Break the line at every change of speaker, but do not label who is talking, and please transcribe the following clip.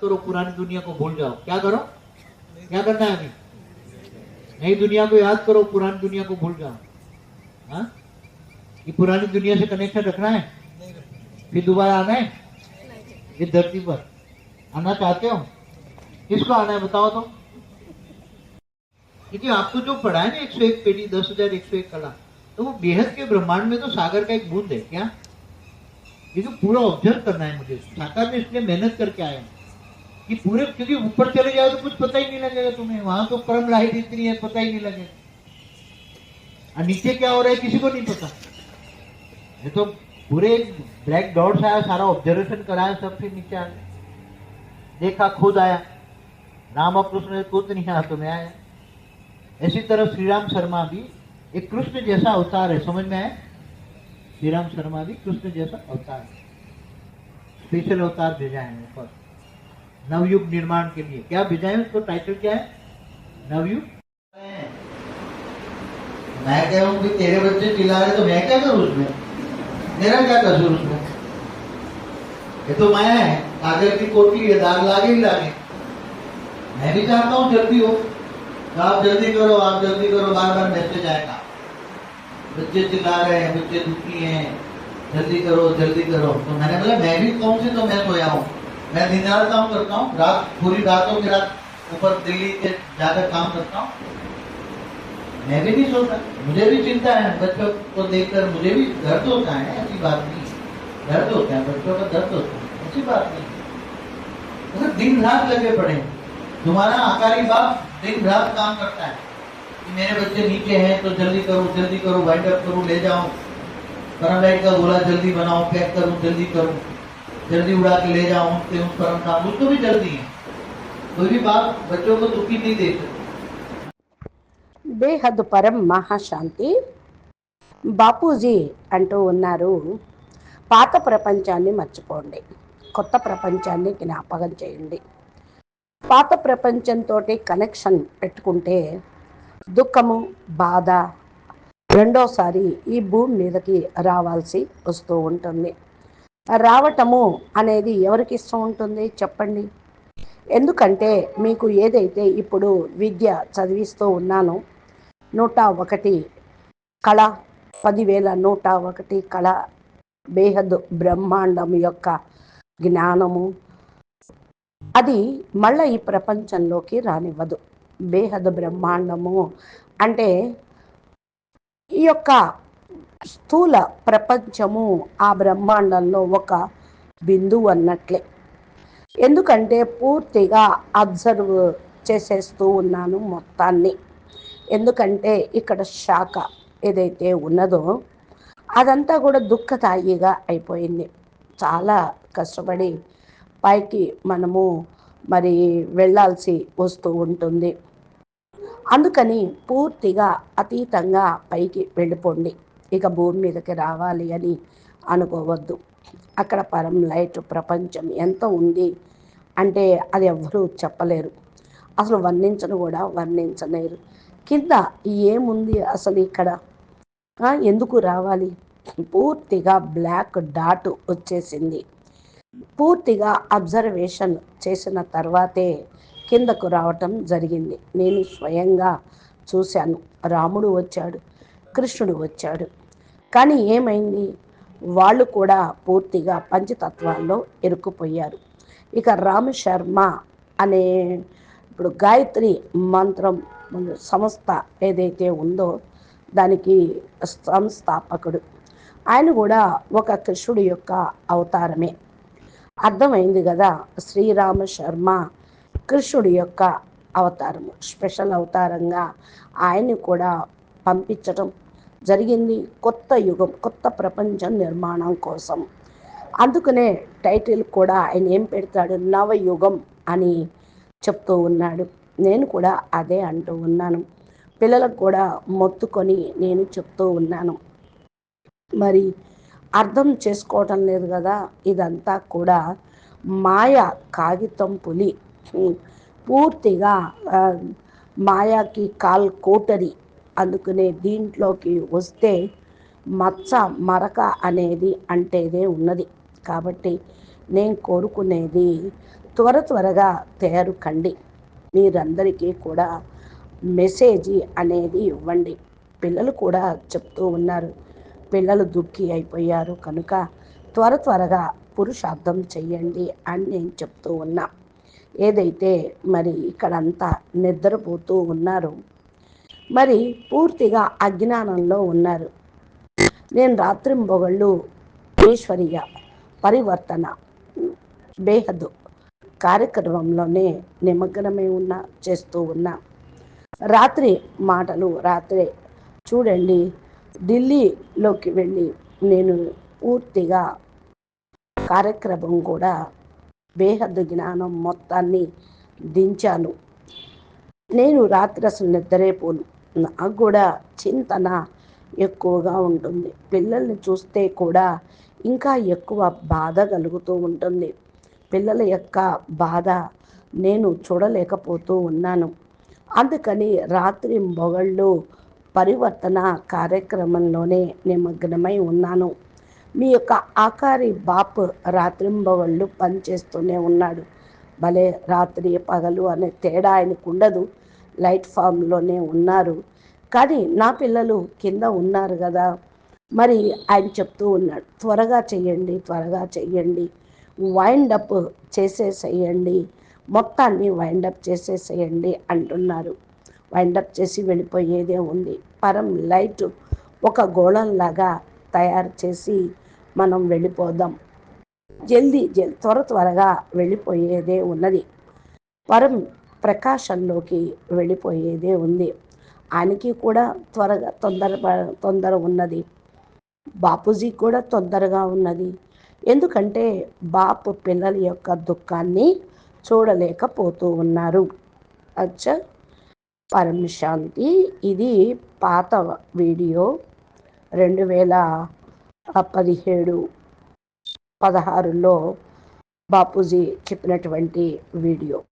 करो, पुरानी दुनिया को भूल जाओ। क्या करो? क्या करना है अभी? नई दुनिया को याद करो, पुरानी दुनिया को भूल जाओ। हाँ? ये पुरानी दुनिया से कनेक्शन रखना है? फिर दोबारा आना है? इस धरती पर। आना चाहते हो? किसको आना है बताओ तो। क्योंकि आपको जो पढ़ा है ना एक सौ एक पेटी, दस हज़ार एक सौ एक कला तो वो बेहद के ब्रह्मांड में तो सागर का एक बूंद है, क्या? ये जो पूरा ऑब्ज़र्व करना है मुझे, साकार में इसलिए मेहनत करके आया हूँ। कि पूरे, क्योंकि ऊपर चले जाओ तो कुछ पता ही नहीं लगेगा तुम्हें। वहाँ तो परम लाइट इतनी है, पता ही नहीं लगेगा। और नीचे क्या हो रहा है, किसी को नहीं पता। ये तो पूरे ब्लैक डॉट्स आया, सारा ऑब्जर्वेशन कराया, सब फिर नीचे आ देखा, खुद आया। राम और कृष्ण खुद नहीं हाथों में आया। इसी तरह श्री राम शर्मा भी, एक कृष्ण जैसा अवतार है, समझ में आया? श्री राम शर्मा भी कृष्ण जैसा अवतार है। स्पेशल अवतार भेजा है ऊपर नवयुग निर्माण के लिए। क्या भेजा है उसको? टाइटल क्या है? नवयुग। मैं कह रहा हूँ कि तेरे बच्चे चिल्ला रहे तो मैं क्या करूँ उसमें? मेरा क्या कसूर उसमें? ये तो मैं है। कागज़ की कोटी है, दाग लागे ही लागे। मैं भी चाहता हूँ जल्दी हो। तो आप जल्दी करो, आप जल्दी करो बार बार मैसेज आएगा। बच्चे चिल्ला रहे हैं, बच्चे दुखी हैं। जल्दी करो जल्दी करो। तो मैंने बोला, मैं भी कौन से तो मैं सोया हूँ? मैं दिन रात काम करता हूँ, रात, पूरी रातों की रात ऊपर दिल्ली के जाकर काम करता हूँ। मैं भी नहीं सोता, मुझे भी चिंता है, बच्चों को देखकर मुझे भी दर्द होता है, ऐसी बात नहीं। दर्द होता है, बच्चों का दर्द होता है, ऐसी बात नहीं। मतलब दिन रात लगे पड़े, तुम्हारा आकारी बाप दिन रात काम करता है कि मेरे बच्चे नीचे हैं तो जल्दी करो जल्दी करो वाइंड अप करो, ले जाओ। परम का गोला जल्दी बनाओ पैक करो, जल्दी करो। जल्दी उड़ा के ले जाओ उनके उस परम काम उसको भी जल्दी है कोई भी बाप बच्चों को दुखी नहीं दे सकता
బేహద్ పరం మహాశాంతి బాపూజీ అంటూ ఉన్నారు పాత ప్రపంచాన్ని మర్చిపోండి కొత్త ప్రపంచాన్ని జ్ఞాపకం చేయండి పాత ప్రపంచంతో కనెక్షన్ పెట్టుకుంటే దుఃఖము బాధ రెండోసారి ఈ భూమి మీదకి రావాల్సి వస్తూ ఉంటుంది రావటము అనేది ఎవరికి ఇష్టం ఉంటుంది? చెప్పండి. ఎందుకంటే మీకు ఏదైతే ఇప్పుడు విద్య చదివిస్తూ ఉన్నానో నూట ఒకటి కళ పదివేల నూట ఒకటి కళ బేహద్ బ్రహ్మాండం యొక్క జ్ఞానము అది మళ్ళీ ఈ ప్రపంచంలోకి రానివ్వదు. బేహద్ బ్రహ్మాండము అంటే ఈ యొక్క స్థూల ప్రపంచము ఆ బ్రహ్మాండంలో ఒక బిందువు అన్నట్లే. ఎందుకంటే పూర్తిగా అబ్జర్వ్ చేసేస్తూ ఉన్నాను మొత్తాన్ని. ఎందుకంటే ఇక్కడ శాఖ ఏదైతే ఉన్నదో అదంతా కూడా దుఃఖదాయిగా అయిపోయింది. చాలా కష్టపడి పైకి మనము మరి వెళ్ళాల్సి వస్తూ ఉంటుంది. అందుకని పూర్తిగా అతీతంగా పైకి వెళ్ళిపోండి. ఇక భూమి మీదకి రావాలి అని అనుకోవద్దు. అక్కడ పరం లైట్ ప్రపంచం ఎంత ఉంది అంటే అది ఎవ్వరూ చెప్పలేరు. అసలు వర్ణించను కూడా వర్ణించలేరు. కింద ఏముంది అసలు ఇక్కడ? ఎందుకు రావాలి? పూర్తిగా బ్లాక్ డాట్ వచ్చేసింది. పూర్తిగా అబ్జర్వేషన్ చేసిన తర్వాతే కిందకు రావటం జరిగింది. నేను స్వయంగా చూశాను. రాముడు వచ్చాడు. కృష్ణుడు వచ్చాడు. కానీ ఏమైంది? వాళ్ళు కూడా పూర్తిగా పంచతత్వాల్లో ఇరుక్కుపోయారు. ఇక రామశర్మ అనే ఇప్పుడు గాయత్రి మంత్రం సంస్థ ఏదైతే ఉందో దానికి సంస్థాపకుడు. ఆయన కూడా ఒక కృష్ణుడి యొక్క అవతారమే. అర్థమైంది కదా? శ్రీరామ శర్మ కృష్ణుడి యొక్క అవతారము. స్పెషల్ అవతారంగా ఆయన్ని కూడా పంపించటం జరిగింది కొత్త యుగం కొత్త ప్రపంచం నిర్మాణం కోసం. అందుకనే టైటిల్ కూడా ఆయన ఏం పెడతాడు? నవయుగం అని చెప్తూ ఉన్నాడు. నేను కూడా అదే అంటూ ఉన్నాను. పిల్లలకు కూడా మొత్తుకొని నేను చెప్తూ ఉన్నాను. మరి అర్థం చేసుకోవటం లేదు కదా? ఇదంతా కూడా మాయ కాగితం పులి. పూర్తిగా మాయాకి కాల్ కోటరి అందుకనే దీంట్లోకి వస్తే మచ్చ మరక అనేది అంటేదే ఉన్నది. కాబట్టి నేను కోరుకునేది త్వర త్వరగా తయారు కండి మీరందరికీ కూడా మెసేజ్ అనేది ఇవ్వండి. పిల్లలు కూడా చెప్తూ ఉన్నారు. పిల్లలు దుఃఖి అయిపోయారు కనుక త్వర త్వరగా పురుషార్థం చెయ్యండి అని నేను చెప్తూ ఉన్నా. ఏదైతే మరి ఇక్కడంతా నిద్రపోతూ ఉన్నారు మరి పూర్తిగా అజ్ఞానంలో ఉన్నారు. నేను రాత్రింబొగళ్ళు ఈశ్వరియ పరివర్తన బేహద్దు కార్యక్రమంలోనే నిమగ్నమై ఉన్న చేస్తూ ఉన్నా. రాత్రి మాటలు రాత్రి. చూడండి ఢిల్లీలోకి వెళ్ళి నేను పూర్తిగా కార్యక్రమం కూడా బేహద్దు జ్ఞానం మొత్తాన్ని దించాను. నేను రాత్రి అసలు నిద్రే పోను. నాకు కూడా చింతన ఎక్కువగా ఉంటుంది. పిల్లల్ని చూస్తే కూడా ఇంకా ఎక్కువ బాధ కలుగుతూ ఉంటుంది. పిల్లల యొక్క బాధ నేను చూడలేకపోతూ ఉన్నాను. అందుకని రాత్రి మొగళ్ళు పరివర్తన కార్యక్రమంలోనే నిమగ్నమై ఉన్నాను. మీ యొక్క ఆకారి బాప్ రాత్రింబవళ్ళు పనిచేస్తూనే ఉన్నాడు. భలే రాత్రి పగలు అనే తేడా ఆయనకు ఉండదు. లైట్ ఫామ్లోనే ఉన్నారు. కానీ నా పిల్లలు కింద ఉన్నారు కదా. మరి ఆయన చెప్తూ ఉన్నాడు త్వరగా చెయ్యండి త్వరగా చెయ్యండి. వైండప్ చేసేసేయండి. మొత్తాన్ని వైండప్ చేసేసేయండి అంటున్నారు. వైండప్ చేసి వెళ్ళిపోయేదే ఉంది. పరం లైట్ ఒక గోళంలాగా తయారు చేసి మనం వెళ్ళిపోదాం. జల్దీ జల్ త్వర త్వరగా వెళ్ళిపోయేదే ఉన్నది. పరం ప్రకాశంలోకి వెళ్ళిపోయేదే ఉంది. ఆయనకి కూడా త్వరగా తొందర తొందర ఉన్నది. బాపూజీ కూడా తొందరగా ఉన్నది. ఎందుకంటే బాపు పిల్లల యొక్క దుఃఖాన్ని చూడలేకపోతూ ఉన్నారు. అచ్చ! పరమశాంతి ఇది పాత వీడియో. రెండు వేల పదిహేడు పదహారులో బాపూజీ చెప్పినటువంటి వీడియో.